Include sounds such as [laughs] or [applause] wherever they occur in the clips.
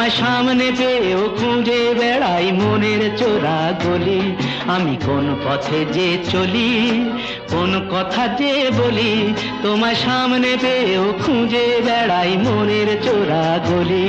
তোমার সামনে পেয়েও খুঁজে বেড়াই মনের চোরা গলি। আমি কোন পথে যে চলি, কোন কথা যে বলি তোমার সামনে পেয়েও খুঁজে বেড়াই মনের চোরা গলি।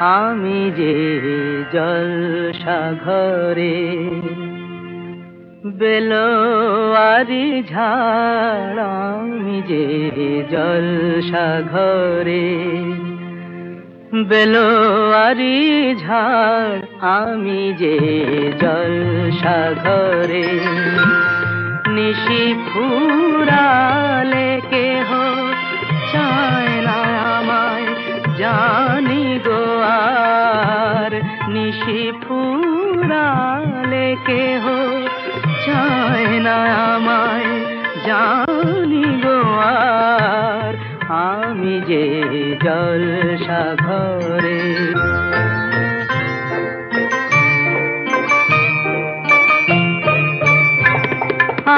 আমি যে জলসাঘরে বেলোয়ারি ঝাড়, আমি যে জলসাঘরে বেলোয়ারি ঝাড়, আমি যে জলসাঘরে নিশি ফুরালে কেহ চায় না আমায় জানি আর নিশি ফুরালে কেহ চায় না আমায় জানি গো, আর আমি যে জলসাঘরে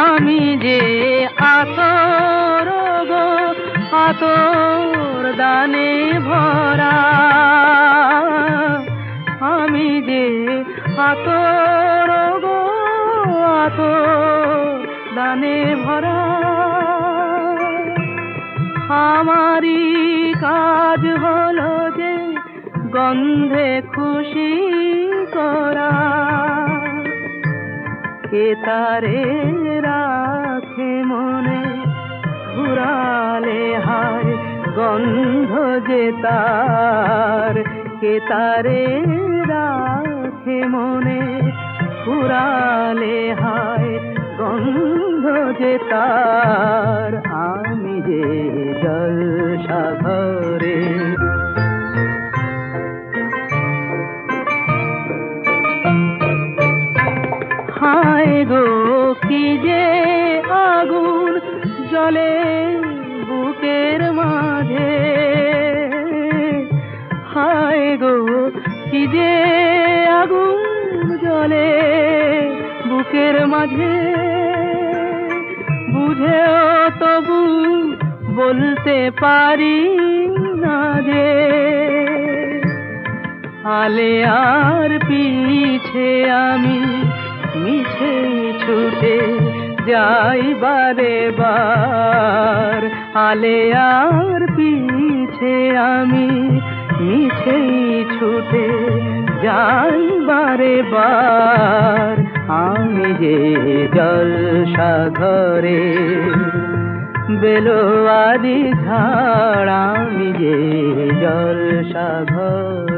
আমি যে আতর গো, আতর দানে ভরা। আমি যে আতর গো আতর দানে ভরা। আমারই কাজ হলো যে গন্ধে খুশি করা। কে তারে রাখে মনে ঘুরালে হায় গন্ধ যে তার, কে তারে রাখে মনে? ঘুরালে হায় গন্ধ যে তার, আমি যে জলসাঘরে হায় গো, কি যে আগুন বুকের মাঝে। হায় গো, কি যে আগুন জলে বুকের মাঝে। বুঝেও তবু বলতে পারি না যে, আলে আর পিছে আমি মিছে ছুটে যাইবারে বার। আলে আর পিছে আমি মিছেই ছুটে যাই বারে বার। আমি যে জলসাঘরে বেলোয়ারি ঝাড়, আমি যে জলসাঘরে আমি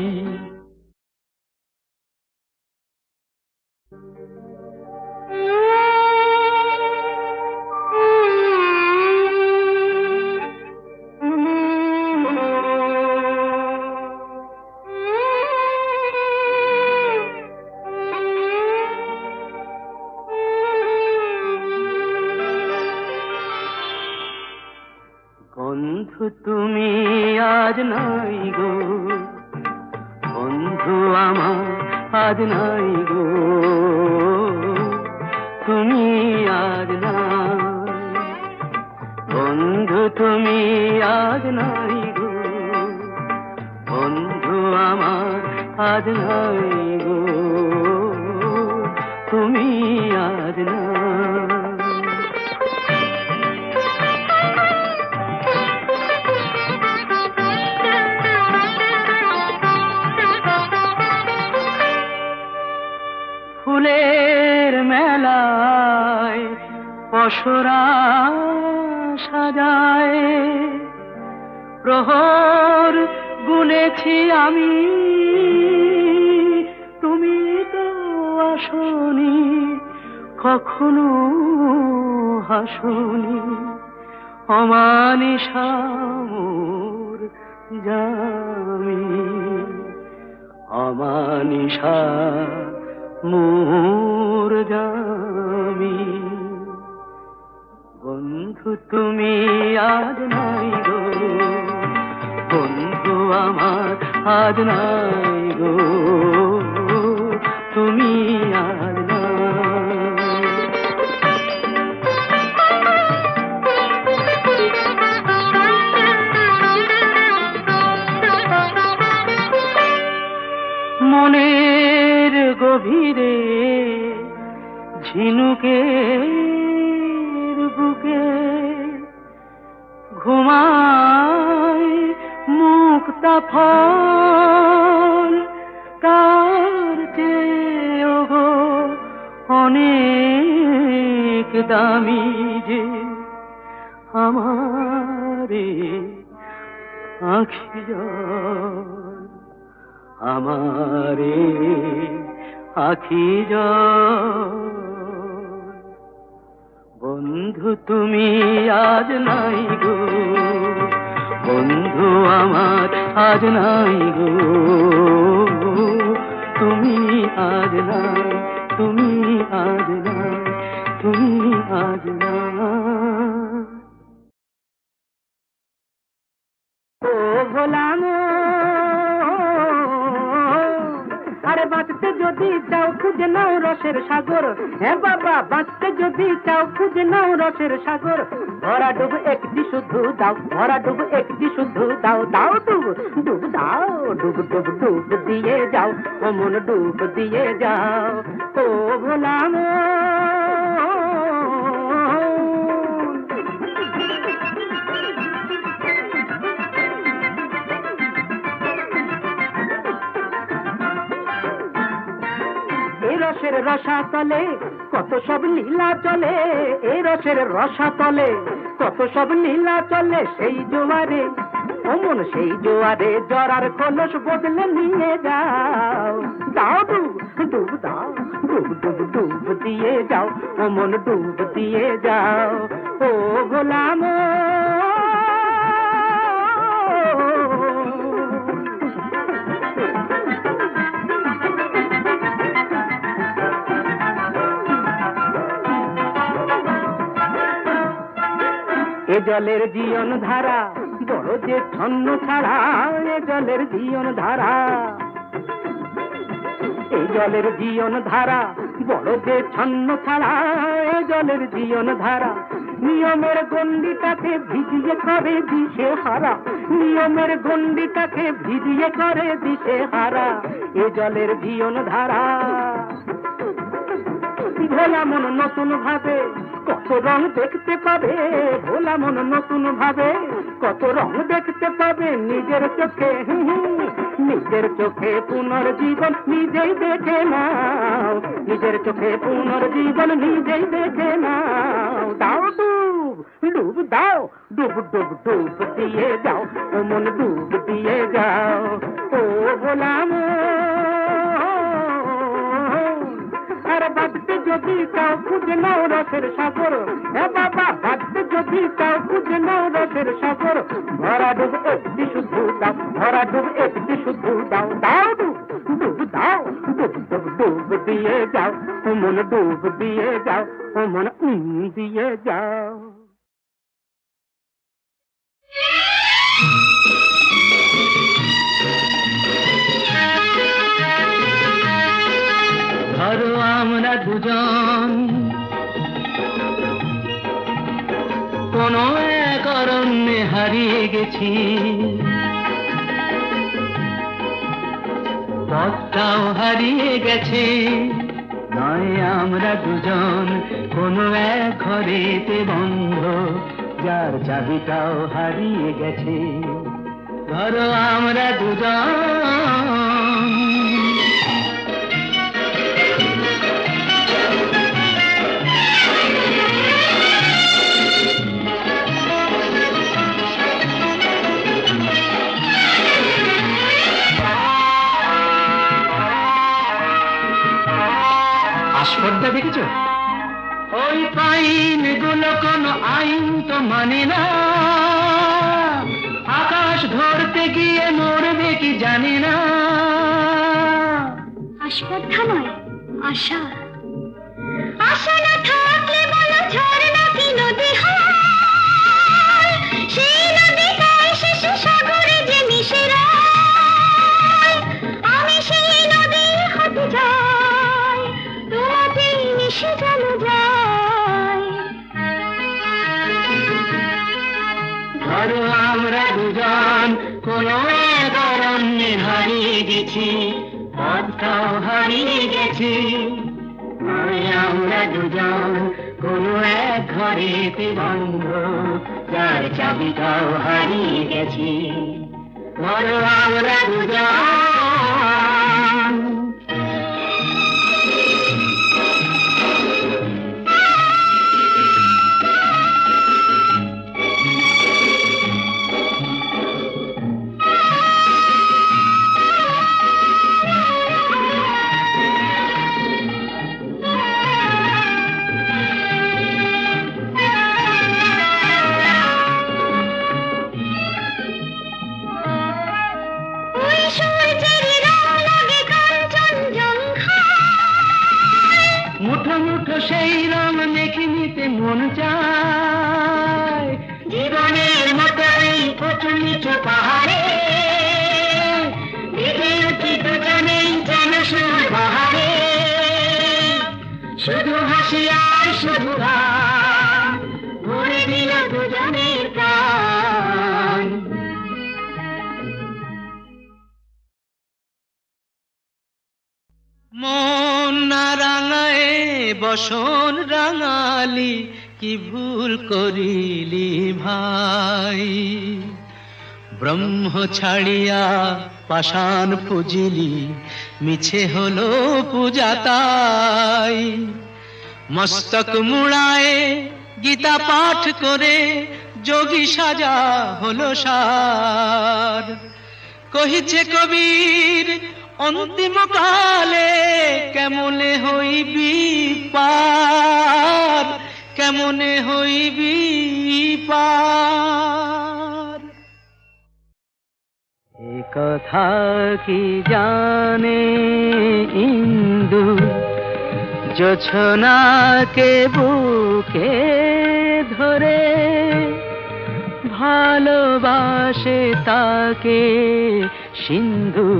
তুমি আজ নাই গো। বন্ধু আমার, আজ নাই গো। তুমি আজ নাই। বন্ধু, তুমি আজ নাই গো। বন্ধু আমার, আজ নাই গো। তুমি আজ পশরা সাজায়। প্রহর গুনেছি আমি। তুমি তো আসনি, কখনো হাসনি। অমানিসামোর জামি। অমানিসা মোর জামি। বন্ধু, তুমি আজ নাই গো। বন্ধু আমার আজ নাই গো। তুমি আজ মনের গভীরে ঝিনুকের ঘুমায় মুক্তা ফল। তার অনেক দামি যে আমারে আখি আমারে আখি জল। বন্ধু, তুমি আজ নাই গো। বন্ধু আমার আজ নাই গো। তুমি আজ নাই, তুমি আজ নাই, তুমি আজ নাই। ও ভোলাম বাঁচতে যদি চাও, খুঁজে নাও রসের সাগর। হ্যাঁ বাবা, বাঁচতে যদি চাও, খুঁজে নাও রসের সাগর। ভরা ডুব একটি শুধু দাও, ভরা ডুব একটি শুধু দাও দাও ডুব ডুব দাও, ডুব ডুব ডুব দিয়ে যাও ও মন ডুব দিয়ে যাও। ও ভোলাম রসের রসা তলে, কত সব লীলা চলে, এই রসের রসা তলে, কত সব লীলা চলে সেই জোয়ারে, অমন সেই জোয়ারে জরার কলস বদলে নিয়ে যাও। দাও ডুব ডুব দাও ডুব ডুব ডুব দিয়ে যাও, অমন ডুব দিয়ে যাও। ও গোলাম এ জলের জীবন ধারা, বড় যে ছন্ন ছাড়া, এ জলের জীবন ধারা। এই জলের জীবন ধারা, বড় যে ছন্ন ছাড়া, এ জলের জীবন ধারা। নিয়মের গন্ডিটাকে ভিজিয়ে করে দিশে হারা, নিয়মের গন্ডিটাকে ভিজিয়ে করে দিশে হারা। এ জলের জীবন ধারা। ভোলা মন নতুন ভাবে কত রং দেখতে পাবে? ভোলা মন নতুন ভাবে। কত রং দেখতে পাবে নিজের চোখে? নিজের চোখে পুনর্জীবন নিজেই দেখে নাও। নিজের চোখে পুনর্জীবন নিজেই দেখে নাও। দাও ডুব ডুব দাও। ডুব ডুব ডুব দিয়ে যাও। মন ডুব দিয়ে যাও। ও ভোলা মন আর বাঁচতে যদি চাও খুঁজে নাও রসের সাগর এ বাবা বাঁচতে যদি চাও খুঁজে নাও রসের সাগর ভরা ডুব একটি শুধু দাও ভরা ডুব একটি শুধু দাও দাও ডুব ডুব দাও ডুব ডুব ডুব দিয়ে যাও ও মন ডুব দিয়ে যাও ও মন উম দিয়ে যাও গেছি পথটাও হারিয়ে গেছে। নয় আমরা দুজন, কোন এক ঘরেতে বন্ধ, যার চাবিটাও হারিয়ে গেছে। ধরো আমরা দুজন। আস্পর্ধা দেখেছ? ওই পাইনগুলো কোন আইন তো মানে না। আকাশ ধরতে গিয়ে মরবে কি জানি না। আশা। আশা না কোনো এক হারিয়ে গেছি পথটাও হারিয়ে গেছি। আমরা দুজন কোনো এক ঘরেতে বন্ধ, যার চাবিটাও হারিয়ে গেছি। বলো আমরা দুজন। ভরে দিল দুজনের বসন রাঙালি, কি ভুল করিলি ভাই? ব্রহ্ম ছাড়িয়া পাষাণ পুজিলি, মিছে হলো পূজা তাই। মস্তক মুড়ায়, গীতা পাঠ করে, যোগী সাজা হলো সার। কহিছে কবির, অন্তিম কালে কেমনে হইবি পার? কেমনে হইবি পার? কথা কি জানে ইন্দু? জোছনাকে বুকে ধরে। ভালোবাসে তাকে সিন্ধু,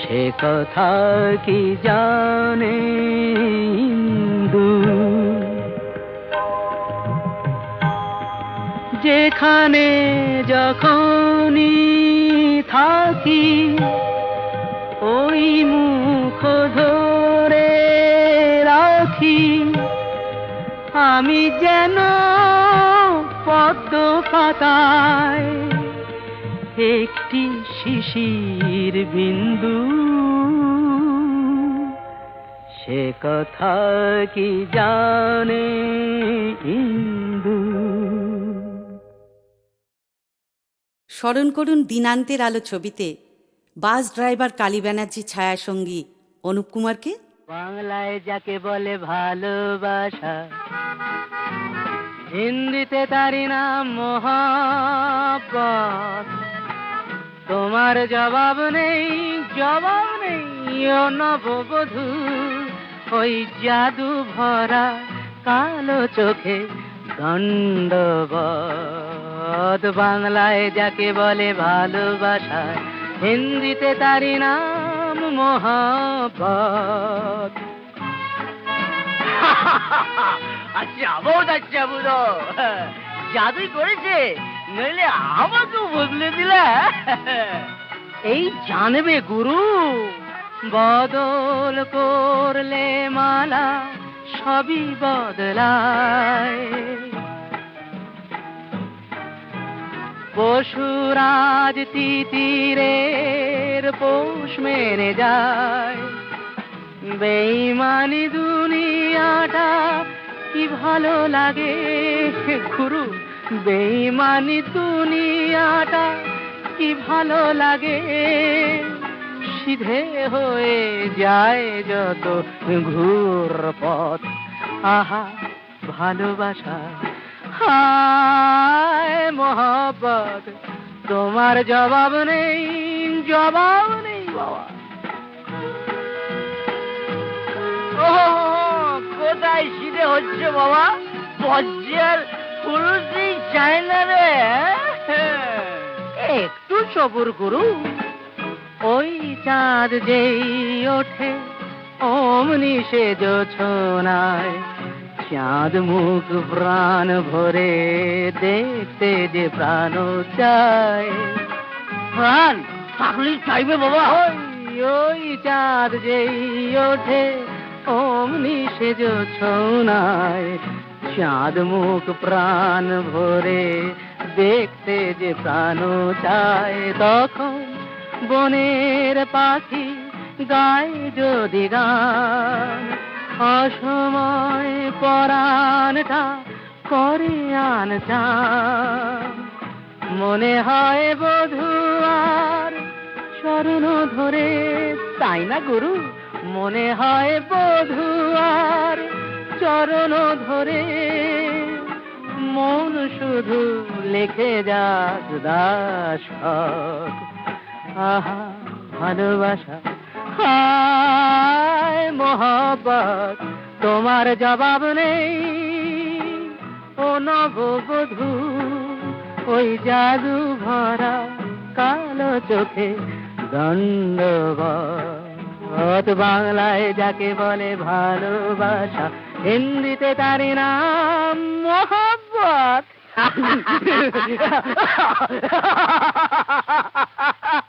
সে কথা কি জানে ইন্দু? যেখানে যখনই থাকি, ওই মুখ ধরে রাখি আমি যেন পদ্ম পাতায় একটি শিশির বিন্দু। সে কথা কি জানে ইন্দু? স্মরণ করুন দিনান্তের আলো ছবিতে বাস ড্রাইভার কালী ব্যানার্জি ছায়াসঙ্গী অনুপ কুমারকে। বাংলায় যাকে বলে ভালোবাসা। হিন্দিতে তারি নাম মোহাব্বত তোমার জবাব নেই জবাব নেই, ও নববধূ। ওই জাদু ভরা কালো চোখে দণ্ডবধ। বাংলায় যাকে বলে ভালোবাসা, হিন্দিতে তারি নাম আচ্ছা বহুত আচ্ছা বুঝো? [laughs] জাদুই করেছে, নইলে আমাকেও বদলে দিলে। [laughs] এই জানবে গুরু, বদল করলে মালা সবই বদলায়। পশুরাজ তিতিরের পোষ মেরে যায়। বেইমানি দুনিয়াটা কি ভালো লাগে? গুরু, বেইমানি দুনিয়াটা কি ভালো লাগে? সিধে হয়ে যায় যত ঘুর পথ আহা, ভালোবাসা হায় মোহব্বত। তোমার জবাব নেই জবাব নেই, বাবা। ও কোথায় শীতে হচ্ছে, বাবা? বজ্জার পুরুষই চায় না রে একটু সবুর করু ওই চাঁদ যেই ওঠে, অমনি সে জোছনায় চাঁদ মুখ প্রাণ ভরে দেখতে যে প্রাণ চায়। প্রাণ? থাকলেই চাইবে বাবা। ওই ওই চাঁদ যেই ওঠে অমনি সে জোছনায় চাঁদ মুখ প্রাণ ভরে দেখতে যে প্রাণ চায়। তখন বনের পাখি গায় যদি গান। অসময় পরাণটা করে আন চান মনে হয় বধুয়ার চরণ ধরে, তাই না গুরু? মনে হয় বধুয়ার চরণ ধরে, মন শুধু লেখে যাক দাস আহা, ভালোবাসা। হায় মোহব্বত। তোমার জবাব নেই। ও নববধূ ওই জাদু ভরা কালো চোখে দণ্ডবত। বাংলায় যাকে বলে ভালোবাসা, হিন্দিতে তারি নাম মোহব্বত। [laughs]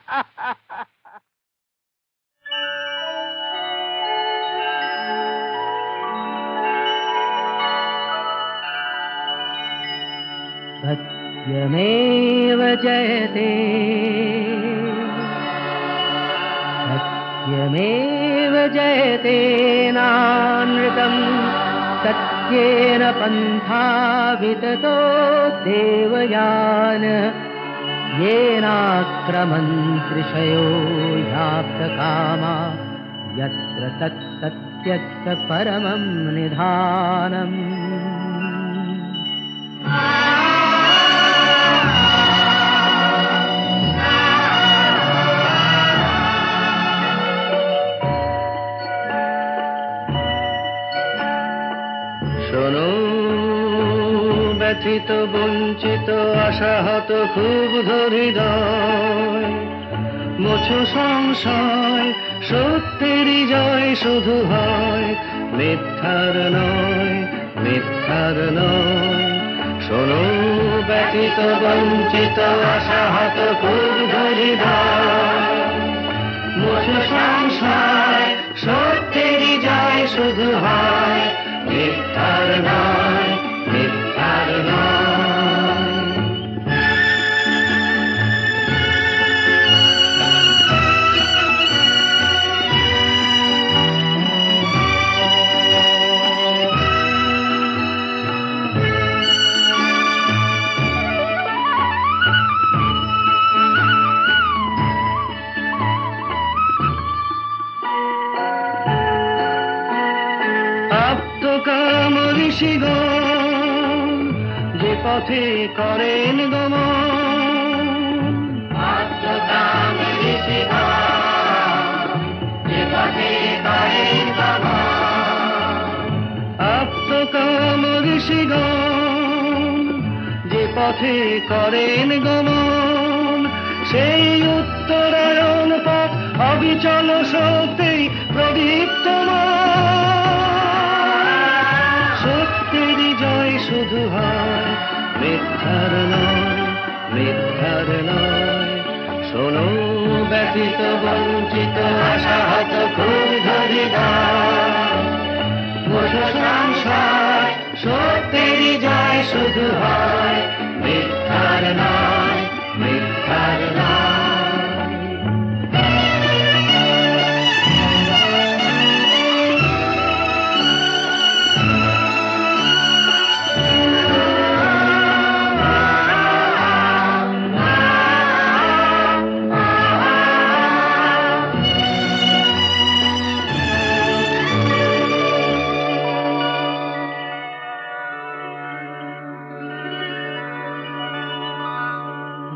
सत्यमेव जयते। सत्यमेव जयते नानृतम् सत्येन पन्था विततो देवयान येनाक्रमन्त्रिषयो ह्याप्तकामा यत्र तत्सत्यस्य परमं निधानम् বঞ্চিত আশাহত খুব হৃদয় মুছো সংশয় সত্যেরই জয় শুধু হয়। মিথ্যার নয় মিথ্যার নয়। শোনো ব্যথিত বঞ্চিত আশাহত খুব হৃদয় মুছো সংশয় সত্যেরই জয় শুধু হয়। মিথ্যার নয় অবিচল শক্তি প্রদীপ্তমান সত্যেরই জয় শুধু হয় মিথ্যার নয় মিথ্যার নয়। শোনো, ব্যথিত, বঞ্চিত, আশাহত খুব সত্যেরই জয় শুধু হয় মিথ্যার নয়।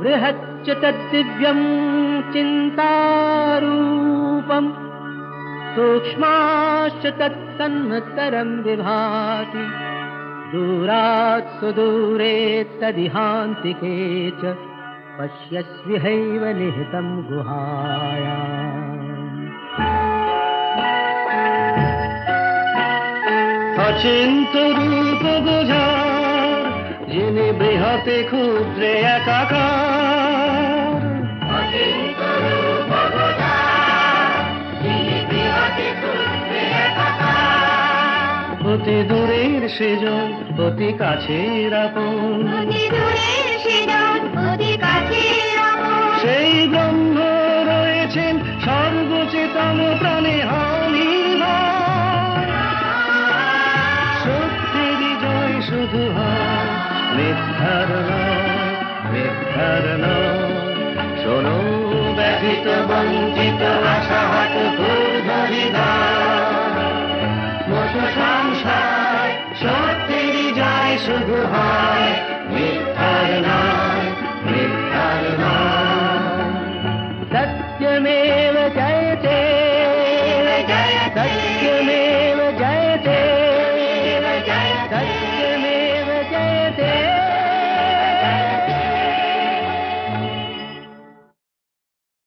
बृहच्च तद्दिव्यम् चिन्तारूपम्। सूक्ष्माश्च तत् विभाति। दूरात् सुदूरे तदिहान्तिके च पश्यस्विहैव निहितम् गुहाया गुहायाचिन्तरूपगुहा যিনি বৃহতে ক্ষুদ্রে একাকার। অতি দূরের সেজন অতি কাছের আপন। ব্যথিত বঞ্চিত আশাহাত পূর্ণ সংসার সত্যের যায় শুধু হয়।